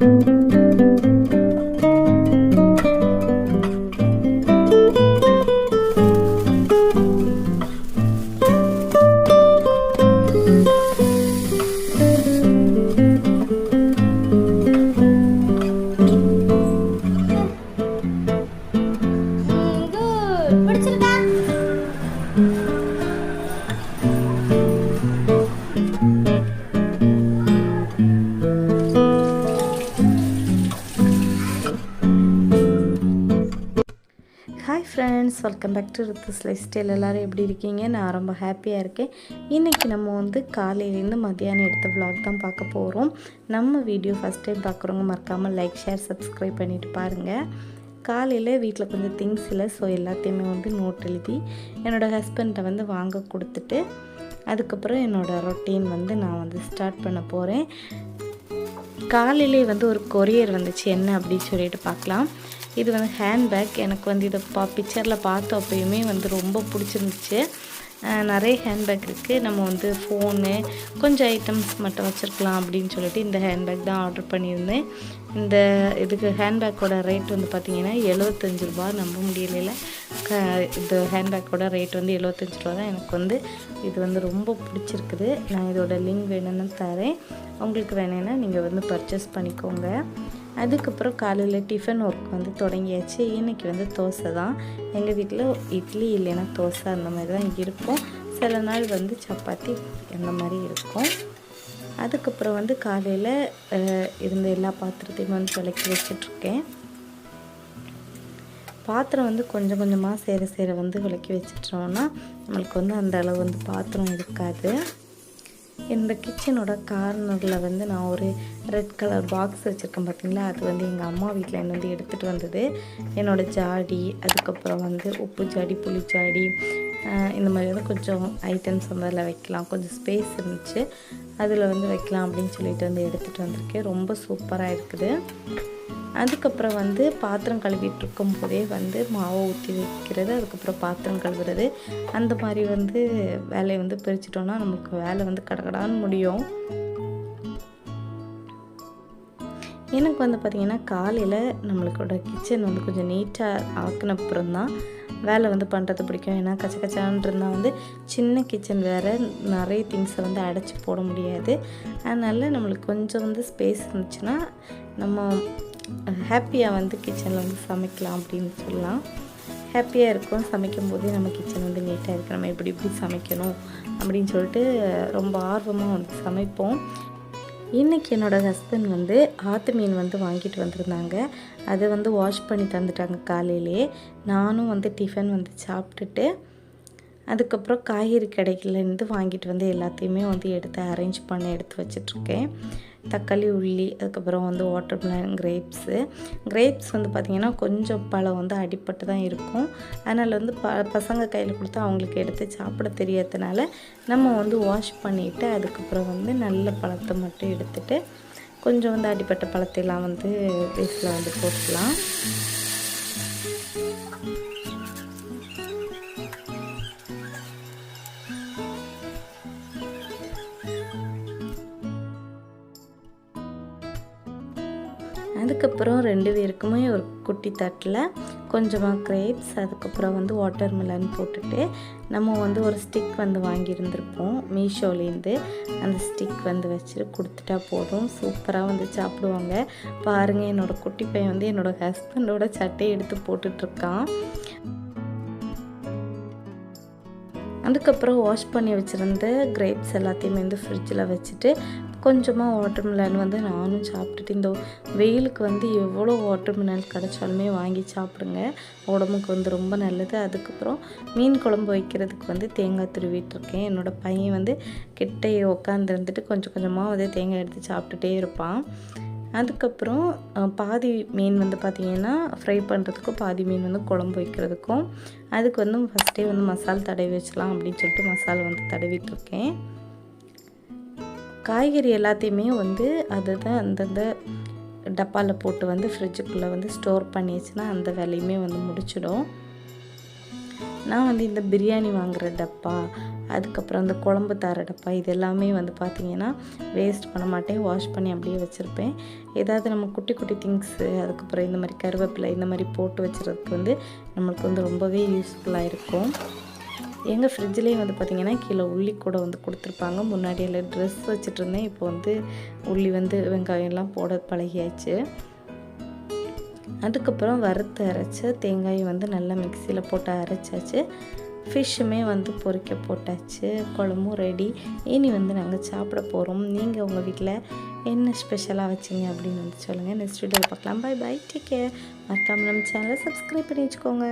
Good hi friends welcome back to Rithu's life style எல்லோரும் எப்படி இருக்கீங்க? நான் ரொம்ப ஹாப்பியாக இருக்கேன். இன்றைக்கி நம்ம வந்து காலையிலேருந்து மத்தியானம் எடுத்த vlog தான் பார்க்க போகிறோம் நம்ம வீடியோ ஃபஸ்ட் டைம் பார்க்குறவங்க மறக்காமல் லைக் ஷேர் சப்ஸ்கிரைப் பண்ணிட்டு பாருங்கள் காலையில் வீட்டில் கொஞ்சம் திங்ஸ் இல்லை ஸோ எல்லாத்தையுமே வந்து நோட் எழுதி என்னோடய ஹஸ்பண்ட்டை வந்து வாங்க கொடுத்துட்டு அதுக்கப்புறம் என்னோடய ரொட்டீன் வந்து நான் வந்து ஸ்டார்ட் பண்ண போகிறேன் காலையிலே வந்து ஒரு கொரியர் வந்துச்சு என்ன அப்படின்னு சொல்லிட்டு பார்க்கலாம். இது வந்து ஹேண்ட்பேக் எனக்கு வந்து இதை பா பிக்சரில் பார்த்த அப்பயுமே வந்து ரொம்ப பிடிச்சிருந்துச்சு. நிறைய ஹேண்ட்பேக் இருக்குது நம்ம வந்து ஃபோனு கொஞ்சம் ஐட்டம்ஸ் மட்டும் வச்சுருக்கலாம் அப்படின்னு சொல்லிட்டு இந்த ஹேண்ட்பேக் தான் ஆர்டர் பண்ணியிருந்தேன். இந்த இதுக்கு ஹேண்ட்பேக்கோட ரேட் வந்து பார்த்திங்கன்னா எழுபத்தஞ்சு ரூபா நம்ப முடியல க இந்த ஹேண்ட்பேக்கோட ரேட் வந்து எழுபத்தஞ்சு ரூபா தான். எனக்கு வந்து இது வந்து ரொம்ப பிடிச்சிருக்குது. நான் இதோட லிங்க் வேணும்னு தரேன். உங்களுக்கு வேணும்னா நீங்கள் வந்து பர்ச்சேஸ் பண்ணிக்கோங்க. அதுக்கப்புறம் காலையில் டிஃபன் ஒர்க் வந்து தொடங்கியாச்சு. இன்றைக்கி வந்து தோசை தான். எங்கள் வீட்டில் இட்லி இல்லைன்னா தோசை அந்த மாதிரி தான் இருக்கும். சில நாள் வந்து சப்பாத்தி அந்த மாதிரி இருக்கும். அதுக்கப்புறம் வந்து காலையில் இருந்த எல்லா பாத்திரத்தையும் வந்து விளக்கி வச்சிட்ருக்கேன். பாத்திரம் வந்து கொஞ்சம் கொஞ்சமாக சேர சேர வந்து விளக்கி வச்சிட்டோம்னா நம்மளுக்கு வந்து அந்த அளவு வந்து பாத்திரம் இருக்காது. இந்த கிச்சனோட கார்னரில் வந்து நான் ஒரு ரெட் கலர் பாக்ஸ் வச்சுருக்கேன் பார்த்தீங்களா அது வந்து எங்கள் அம்மா வீட்டில் என்ன வந்து எடுத்துகிட்டு வந்தது. என்னோடய ஜாடி அதுக்கப்புறம் வந்து உப்பு ஜாடி புளி ஜாடி இந்த மாதிரி வந்து கொஞ்சம் ஐட்டம்ஸ் வந்து அதில் வைக்கலாம். கொஞ்சம் ஸ்பேஸ் இருந்துச்சு. அதில் வந்து வைக்கலாம் அப்படின்னு சொல்லிட்டு வந்து எடுத்துகிட்டு வந்திருக்கேன். ரொம்ப சூப்பராக இருக்குது. அதுக்கப்புறம் வந்து பாத்திரம் கழுவிட்டு இருக்கும் போதே வந்து மாவை ஊற்றி வைக்கிறது அதுக்கப்புறம் பாத்திரம் கழுவுறது. அந்த மாதிரி வந்து வேலையை வந்து பிரிச்சிட்டோன்னா நமக்கு வேலை வந்து கடகடான்னு முடியும். எனக்கு வந்து பார்த்திங்கன்னா காலையில் நம்மளோட கிச்சன் வந்து கொஞ்சம் நீட்டாக ஆக்கினப்புறம் தான் வேலை வந்து பண்ணுறது பிடிக்கும். ஏன்னா கச்ச கச்சான் இருந்தால் வந்து சின்ன கிச்சன் வேறு நிறைய திங்ஸை வந்து அடைச்சி போட முடியாது. அதனால் நம்மளுக்கு கொஞ்சம் வந்து ஸ்பேஸ் இருந்துச்சுன்னா நம்ம ஹாப்பியாக வந்து கிச்சனில் வந்து சமைக்கலாம் அப்படின்னு சொல்லலாம். ஹாப்பியாக இருக்கும். சமைக்கும் போதே நம்ம கிச்சன் வந்து நீட்டாக இருக்குது நம்ம எப்படி இப்படி சமைக்கணும் அப்படின்னு சொல்லிட்டு ரொம்ப ஆர்வமாக வந்து சமைப்போம். இன்றைக்கி என்னோடய ஹஸ்பண்ட் வந்து ஆற்று மீன் வந்து வாங்கிட்டு வந்திருந்தாங்க. அதை வந்து வாஷ் பண்ணி தந்துட்டாங்க காலையிலே. நானும் வந்து டிஃபன் வந்து சாப்பிட்டுட்டு அதுக்கப்புறம் காய்கறி கடைகள்லேருந்து வாங்கிட்டு வந்து எல்லாத்தையுமே வந்து எடுத்து அரேஞ்ச் பண்ணி எடுத்து வச்சிட்ருக்கேன் தக்காளி உள்ளி அதுக்கப்புறம் வந்து வாட்டர் மிலன் கிரேப்ஸு கிரேப்ஸ் வந்து பார்த்திங்கன்னா கொஞ்சம் பழம் வந்து அடிப்பட்டு தான் இருக்கும். அதனால் வந்து ப பசங்க கையில் கொடுத்தா அவங்களுக்கு எடுத்து சாப்பிட தெரியாதனால நம்ம வந்து வாஷ் பண்ணிவிட்டு அதுக்கப்புறம் வந்து நல்ல பழத்தை மட்டும் எடுத்துட்டு கொஞ்சம் வந்து அடிப்பட்ட பழத்தையெல்லாம் வந்து வேஸ்ட்டில் வந்து போட்டுக்கலாம். அதுக்கப்புறம் ரெண்டு பேருக்குமே ஒரு குட்டி தட்டில் கொஞ்சமாக கிரேப்ஸ் அதுக்கப்புறம் வந்து வாட்டர் மிலன் போட்டுட்டு நம்ம வந்து ஒரு ஸ்டிக் வந்து வாங்கியிருந்திருப்போம் மீஷோலேருந்து. அந்த ஸ்டிக் வந்து வச்சுட்டு கொடுத்துட்டா போதும். சூப்பராக வந்து சாப்பிடுவாங்க. பாருங்கள் என்னோடய குட்டி பையன் வந்து என்னோடய ஹஸ்பண்டோட சட்டையை எடுத்து போட்டுட்ருக்கான். அதுக்கப்புறம் வாஷ் பண்ணி வச்சுருந்த கிரேப்ஸ் எல்லாத்தையுமே வந்து ஃப்ரிட்ஜில் வச்சுட்டு கொஞ்சமாக வாட்டர் மிலன் வந்து நானும் சாப்பிட்டுட்டு இந்த வெயிலுக்கு வந்து எவ்வளோ வாட்டர் மிலன் கிடைச்சாலுமே வாங்கி சாப்பிடுங்க. உடம்புக்கு வந்து ரொம்ப நல்லது. அதுக்கப்புறம் மீன் குழம்பு வைக்கிறதுக்கு வந்து தேங்காய் துருவிட்டுருக்கேன் என்னோடய பையன் வந்து கிட்டே உட்காந்துருந்துட்டு கொஞ்சம் கொஞ்சமாக வந்து தேங்காய் எடுத்து சாப்பிட்டுட்டே இருப்பான். அதுக்கப்புறம் பாதி மீன் வந்து பார்த்திங்கன்னா ஃப்ரை பண்ணுறதுக்கும் பாதி மீன் வந்து குழம்பு வைக்கிறதுக்கும். அதுக்கு வந்து ஃபஸ்ட்டே வந்து மசால் தடவி வச்சலாம் அப்படின்னு சொல்லிட்டு மசாலா வந்து தடவிட்டுருக்கேன் காய்கறி எல்லாத்தையுமே வந்து அதுதான் அந்தந்த டப்பாவில் போட்டு வந்து ஃப்ரிட்ஜுக்குள்ளே வந்து ஸ்டோர் பண்ணிச்சுன்னா அந்த வேலையுமே வந்து முடிச்சிடும். நான் வந்து இந்த பிரியாணி வாங்குகிற டப்பா அதுக்கப்புறம் இந்த குழம்பு தர டப்பா இது எல்லாமே வந்து பார்த்திங்கன்னா வேஸ்ட் பண்ண மாட்டேன். வாஷ் பண்ணி அப்படியே வச்சுருப்பேன். ஏதாவது நம்ம குட்டி குட்டி திங்ஸு அதுக்கப்புறம் இந்த மாதிரி கருவேப்பிலை இந்த மாதிரி போட்டு வச்சுறதுக்கு வந்து நம்மளுக்கு வந்து ரொம்பவே யூஸ்ஃபுல்லாக இருக்கும். எங்கள் ஃப்ரிட்ஜ்லேயும் வந்து பார்த்திங்கன்னா கீழே உள்ளி கூட வந்து கொடுத்துருப்பாங்க. முன்னாடி எல்லாம் ட்ரெஸ் வச்சுட்டு இருந்தேன் இப்போ வந்து உள்ளி வந்து வெங்காயம் எல்லாம் போட பழகியாச்சு. அதுக்கப்புறம் வறுத்து அரைச்ச தேங்காயை வந்து நல்லா மிக்சியில் போட்டு அரைச்சாச்சு. ஃபிஷ்ஷுமே வந்து பொரிக்க போட்டாச்சு. குழம்பும் ரெடி இனி வந்து நாங்கள் சாப்பிட போகிறோம் நீங்கள் உங்கள் வீட்டில் என்ன ஸ்பெஷலாக வச்சிங்க அப்படின்னு வந்து சொல்லுங்கள் நெக்ஸ்ட் வீடியோவில் பார்க்கலாம். பை பை டேக் கேர் மறக்காமல் நம்ம சேனலை சப்ஸ்கிரைப் பண்ணி வச்சுக்கோங்க.